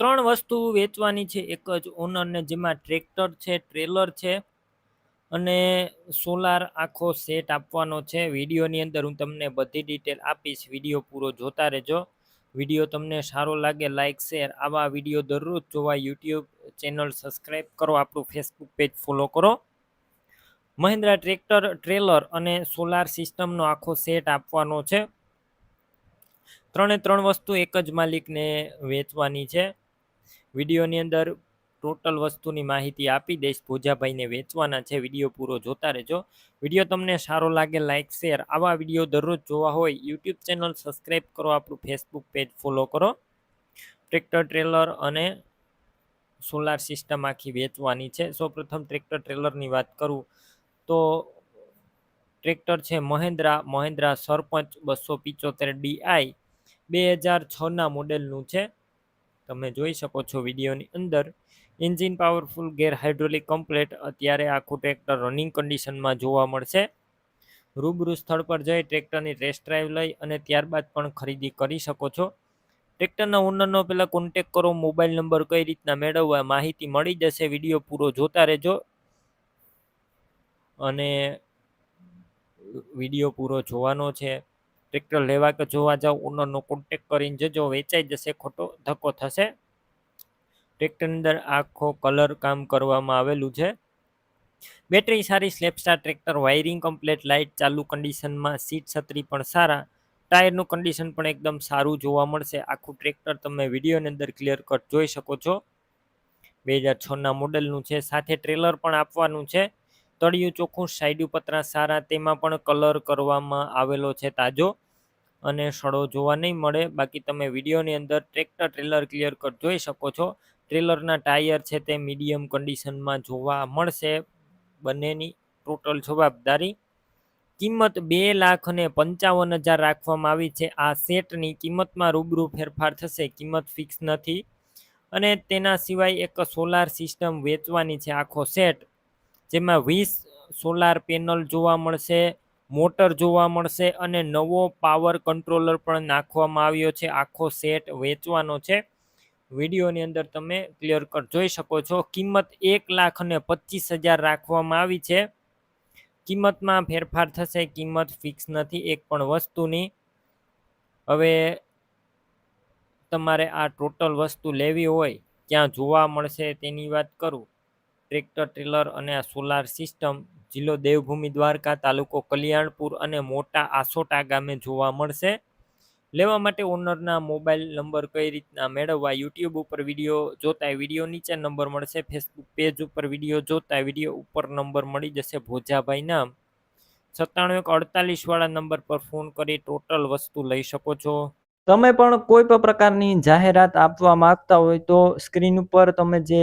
ત્રણ વસ્તુ વેચવાની છે. એક જ ઓનરને જેમાં ટ્રેક્ટર છે ટ્રેલર છે અને સોલાર આખો સેટ આપવાનો છે. વિડીયોની અંદર હું તમને બધી ડિટેલ આપીશ. વીડિયો પૂરો જોતા રહેજો. વીડિયો તમને સારો લાગે લાઇક શેર આવા વીડિયો દરરોજ જોવા યુટ્યુબ ચેનલ સબસ્ક્રાઈબ કરો, આપણું ફેસબુક પેજ ફોલો કરો. મહિન્દ્રા ટ્રેક્ટર ટ્રેલર અને સોલાર સિસ્ટમનો આખો સેટ આપવાનો છે. ત્રણે ત્રણ વસ્તુ એક જ માલિકને વેચવાની છે. વિડીયોની અંદર ટોટલ વસ્તુની માહિતી આપી દઈશ. ભોજાભાઈને વેચવાના છે. વીડિયો પૂરો જોતા રહેજો. વીડિયો તમને સારો લાગે લાઇક શેર, આવા વીડિયો દરરોજ જોવા હોય, યુટ્યુબ ચેનલ સબસ્ક્રાઈબ કરો, આપણું ફેસબુક પેજ ફોલો કરો. ટ્રેક્ટર, ટ્રેલર અને સોલાર સિસ્ટમ આખી વેચવાની છે. સૌપ્રથમ ટ્રેક્ટર, ટ્રેલરની વાત કરું તો ટ્રેક્ટર છે મહેન્દ્રા મહેન્દ્રા સરપંચ બસો પિચોતેર ડીઆઈ બે હજાર છના મોડેલનું છે. તમે જોઈ શકો છો વિડીયોની અંદર. Engine powerful gear hydraulic complete અત્યારે આખું ટ્રેક્ટર રનિંગ કન્ડિશનમાં જોવા મળશે. રૂબરૂ સ્થળ પર જઈ ટ્રેક્ટરની ટેસ્ટ ડ્રાઈવ લઈ અને ત્યારબાદ પણ ખરીદી કરી શકો છો. ટ્રેક્ટરના ઓનરનો પહેલાં કોન્ટેક કરો મોબાઈલ નંબર કઈ રીતના મેળવવા, માહિતી મળી જશે. વીડિયો પૂરો જોતા રહેજો. અને વીડિયો પૂરો જોવાનો છે. ટ્રેક્ટર લેવા કે જોવા જાવ ઓનરનો કોન્ટેક કરીને જજો, વેચાઈ જશે, ખોટો ધક્કો થશે. ટ્રેક્ટરની અંદર આખો કલર કામ કરવામાં આવેલું છે. બેટરી સારી સ્લેપસ્ટાર ટ્રેક્ટર વાયરિંગ કમ્પ્લેટ લાઇટ ચાલુ કન્ડિશનમાં સીટ છત્રી પણ સારા. ટાયરનું કન્ડિશન પણ એકદમ સારું જોવા મળશે. આખું ટ્રેક્ટર તમે વિડીયોની અંદર ક્લિયર કટ જોઈ શકો છો. બે હજાર છના મોડલનું છે. સાથે ટ્રેલર પણ આપવાનું છે. તળિયું ચોખ્ખું સાઈડ પતરા સારા તેમાં પણ કલર કરવામાં આવેલો છે તાજો અને સડો જોવા નહીં મળે. બાકી તમે વિડીયોની અંદર ટ્રેક્ટર ટ્રેલર ક્લિયર કર જોઈ શકો છો. ટ્રેલરના ટાયર છે તે મીડિયમ કન્ડિશનમાં જોવા મળશે. બંનેની ટોટલ જવાબદારી કિંમત બે લાખ અને પંચાવન હજાર રાખવામાં આવી છે. આ સેટની કિંમતમાં રૂબરૂ ફેરફાર થશે. કિંમત ફિક્સ નથી. અને તેના સિવાય એક સોલાર સિસ્ટમ વેચવાની છે આખો સેટ જેમાં વીસ સોલાર પેનલ જોવા મળશે, મોટર જોવા મળશે અને નવો પાવર કંટ્રોલર પણ નાખવામાં આવ્યો છે. આખો સેટ વેચવાનો છે. વિડીયોની અંદર તમે ક્લિયર કટ જોઈ શકો છો. કિંમત એક લાખ અને પચીસ હજાર રાખવામાં આવી છે. કિંમતમાં ફેરફાર થશે, કિંમત ફિક્સ નથી, એક પણ વસ્તુની હવે તમારે આ ટોટલ વસ્તુ લેવી હોય, ક્યાં જોવા મળશે તેની વાત કરું. ટ્રેક્ટર, ટ્રેલર અને સોલાર સિસ્ટમ જિલ્લો દેવભૂમિ દ્વારકા તાલુકો કલ્યાણપુર અને મોટા આસોટા ગામે જોવા મળશે. લેવા માટે ઓનરના મોબાઈલ નંબર કઈ રીતના મેળવવા યુટ્યુબ ઉપર વીડિયો જોતા વીડિયો નીચે નંબર મળશે. ફેસબુક પેજ ઉપર વીડિયો જોતા વીડિયો ઉપર નંબર મળી જશે ભોજાભાઈના સત્તાણું એક અડતાલીસવાળા નંબર પર ફોન કરી ટોટલ વસ્તુ લઈ શકો છો. તમે પણ કોઈ પણ પ્રકારની જાહેરાત આપવા માંગતા હોય તો સ્ક્રીન ઉપર તમે જે